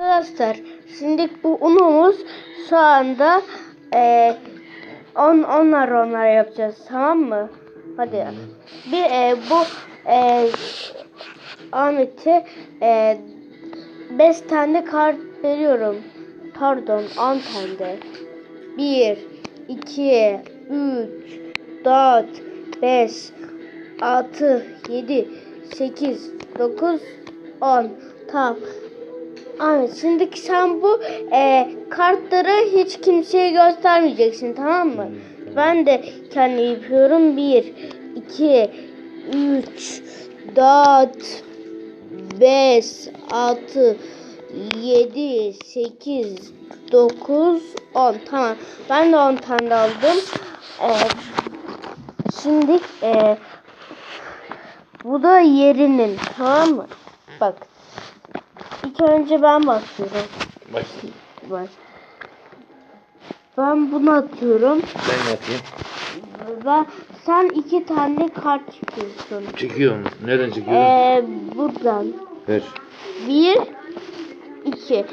Arkadaşlar şimdi bu unumuz şu anda e, on onlar onlar yapacağız tamam mı? Hadi. Bir e, bu e, Ahmet'e e, 5 tane kart veriyorum. Pardon 10 tane de. 1 2 3 4 5 6 7 8 9 10 Tamam. Ahmet şimdi sen bu e, kartları hiç kimseye göstermeyeceksin tamam mı? Ben de kendi yapıyorum. 1, 2, 3, 4, 5, 6, 7, 8, 9, 10. Tamam. Ben de 10 tane aldım. E, şimdi e, bu da yerinin tamam mı? Bak. İlk önce ben basıyorum. Başlayayım. Bak. Ben bunu atıyorum. Ben yapayım. Ve sen iki tane kart çıkıyorsun. Çekiyorum. Nereden çekiyorum? Ee, buradan. Ver. Bir, iki.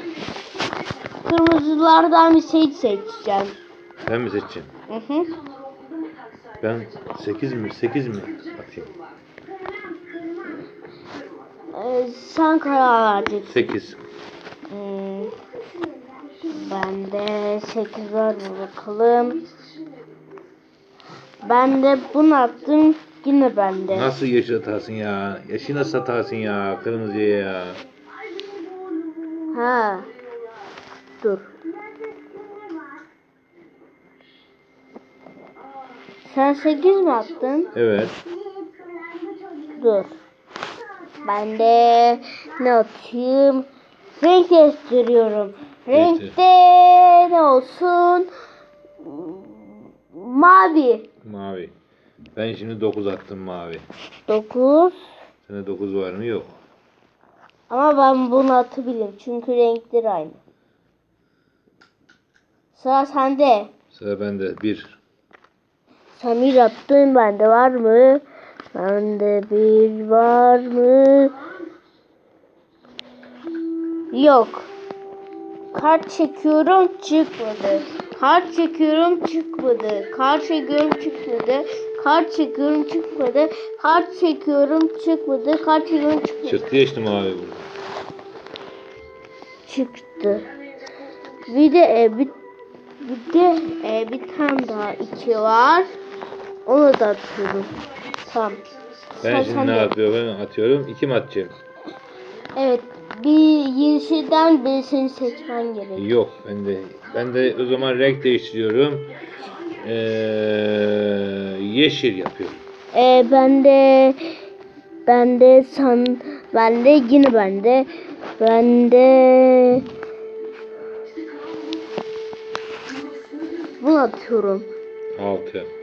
Kırmızılardan bir şey seçeceğim. Ben mi seçeceğim? Hı hı. Ben 8 mi? 8 mi? Atayım. Ee, sen karar vereceksin. 8. Hmm. Ben de 8 var bakalım. Ben de bunu attım. Yine bende. Nasıl yeşil atarsın ya? Yeşil nasıl atarsın ya? Kırmızıya ya. Ha. Dur. Sen 8 mi attın? Evet. Dur. Ben de ne atayım? Renk değiştiriyorum. Renkte ne olsun? Mavi. Mavi. Ben şimdi 9 attım mavi. 9. Sende 9 var mı? Yok. Ama ben bunu atabilirim. Çünkü renkleri aynı. Sıra sende. Sıra bende. 1. Sen bir attın bende var mı? Bende bir var mı? Yok. Kart çekiyorum çıkmadı. Kart çekiyorum çıkmadı. Kart çekiyorum çıkmadı. Kart çekiyorum çıkmadı. Kart çekiyorum çıkmadı. Kart çekiyorum çıkmadı. Çıktı işte mavi burada. Çıktı. Bir de e, bir, bir de e, bir tane daha iki var. Onu da atıyorum. Tamam. Ben Sen- şimdi ne de- atıyorum? Atıyorum. 2 mi atacağım? Evet. Bir yeşilden birisini seçmen gerek. Yok. Ben de ben de o zaman renk değiştiriyorum. Ee, yeşil yapıyorum. Ee, ben de ben de san ben de yine ben de ben de bunu atıyorum. 6.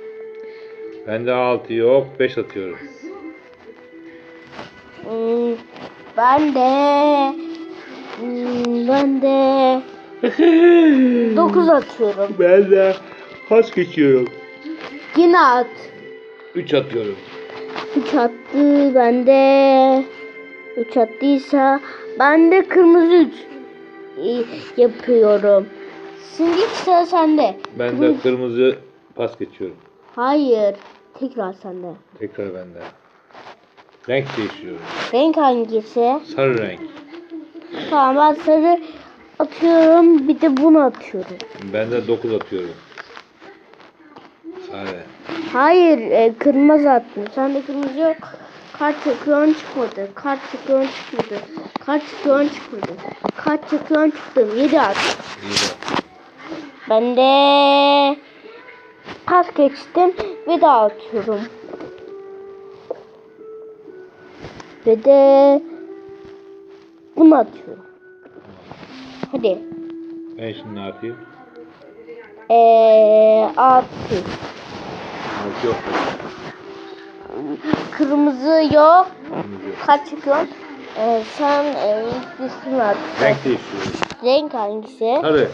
Bende 6 yok. 5 atıyorum. Hmm, ben de hmm, ben de 9 atıyorum. Ben de pas geçiyorum. Yine at. 3 atıyorum. 3 attı. Ben de 3 attıysa ben de kırmızı 3 yapıyorum. Şimdi sıra sende. Ben de kırmızı pas geçiyorum. Hayır. Tekrar sende. Tekrar bende. Renk değiştiriyorum. Renk hangisi? Sarı renk. Tamam ben sarı atıyorum. Bir de bunu atıyorum. Ben de 9 atıyorum. Sarı. Hayır. E, kırmızı attım. Sende kırmızı yok. Kart çekiyorsun çıkmadı. Kart çekiyorsun çıkmadı. Kart çekiyorsun çıkmadı. Kart çekiyorsun çıktım. 7 at. İyi de. Ben de pas geçtim ve daha atıyorum. Ve de bunu atıyorum. Hadi. Ben şimdi ne yapayım? Eee altı. 6 yok. Kırmızı yok. Kırmızı. Kaç çıkıyor? Ee, sen e, üstüne at. Renk değiştiriyorum. Renk hangisi? Sarı.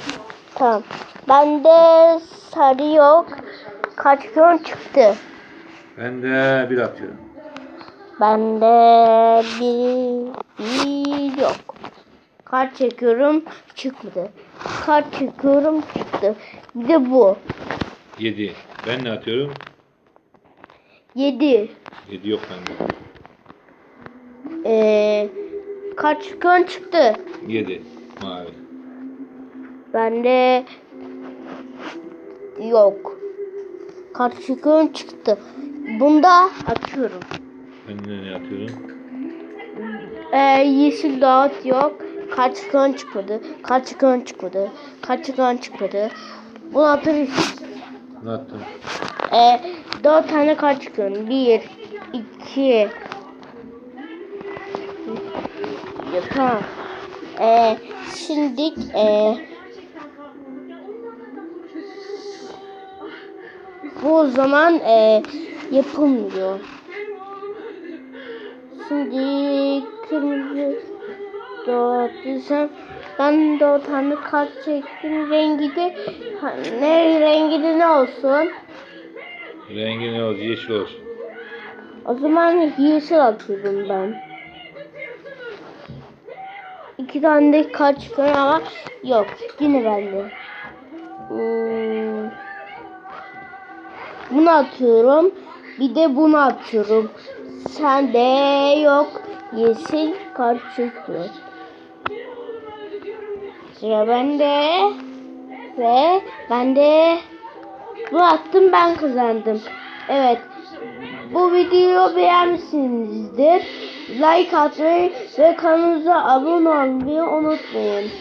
Tamam. Bende sarı yok. Kaç çıkıyor çıktı. Ben de 1 atıyorum. Bende bir, bir yok. Kart çekiyorum çıkmadı. Kart çekiyorum çıktı. Bir de bu. 7. Ben ne atıyorum? 7. 7 yok bende. Ee, kart çekiyorum çıktı. 7. Mavi. Bende yok. Kart çekiyorum çıktı. Bunda atıyorum. De ne atıyorum? Ee, yeşil dağıt yok. Kart çıkan çıkmadı. Kart çıkan çıkmadı. Kart çıkan çıkmadı. Bunu atırız. Ne attım? Ee, dört tane kart çıkıyorum. Bir, iki. Ya, tamam. Ee, şimdi ee, bu o zaman ee, yapılmıyor. Şimdi kırmızı dört ben dört tane kart çektim. Rengi de ne rengi de ne olsun? Rengi ne olsun? Yeşil olsun. O zaman yeşil atıyorum ben. İki tane de kart çıkıyor ama yok. Yine bende. Hmm. Bunu atıyorum. Bir de bunu atıyorum. Sende yok. Yeşil kart çıkıyor. Sıra bende. Ve ben de bu attım ben kazandım. Evet. Bu videoyu beğenmişsinizdir. Like atmayı ve kanalımıza abone olmayı unutmayın.